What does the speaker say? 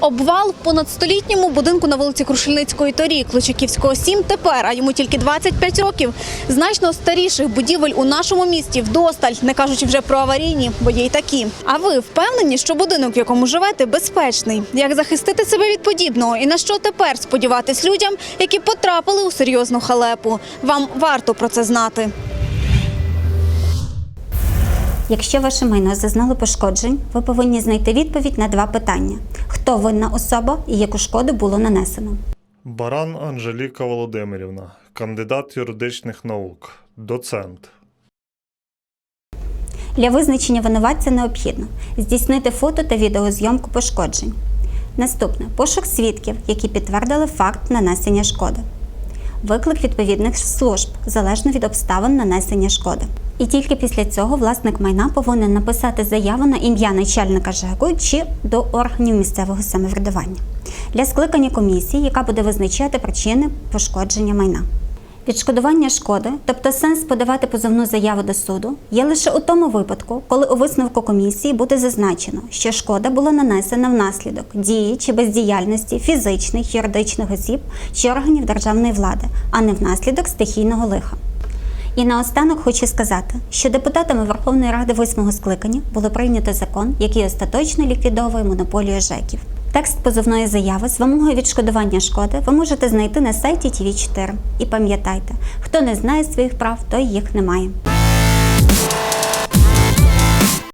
Обвал в понадстолітньому будинку на вулиці Крушельницької торік, Личаківського 7 тепер, а йому тільки 25 років. Значно старіших будівель у нашому місті вдосталь, не кажучи вже про аварійні, бо є й такі. А ви впевнені, що будинок, в якому живете, безпечний? Як захистити себе від подібного? І на що тепер сподіватись людям, які потрапили у серйозну халепу? Вам варто про це знати. Якщо ваше майно зазнало пошкоджень, ви повинні знайти відповідь на два питання: хто винна особа і яку шкоду було нанесено. Баран Анжеліка Володимирівна, кандидат юридичних наук, доцент. Для визначення винуватця необхідно здійснити фото та відеозйомку пошкоджень. Наступне пошук свідків, які підтвердили факт нанесення шкоди. Виклик відповідних служб залежно від обставин нанесення шкоди. І тільки після цього власник майна повинен написати заяву на ім'я начальника ЖЕКу чи до органів місцевого самоврядування для скликання комісії, яка буде визначати причини пошкодження майна. Відшкодування шкоди, тобто сенс подавати позовну заяву до суду, є лише у тому випадку, коли у висновку комісії буде зазначено, що шкода була нанесена внаслідок дії чи бездіяльності фізичних, юридичних осіб чи органів державної влади, а не внаслідок стихійного лиха. І наостанок хочу сказати, що депутатами Верховної Ради восьмого скликання було прийнято закон, який остаточно ліквідовує монополію ЖЕКів. Текст позовної заяви з вимогою відшкодування шкоди ви можете знайти на сайті tv 4 І пам'ятайте, хто не знає своїх прав, той їх не має.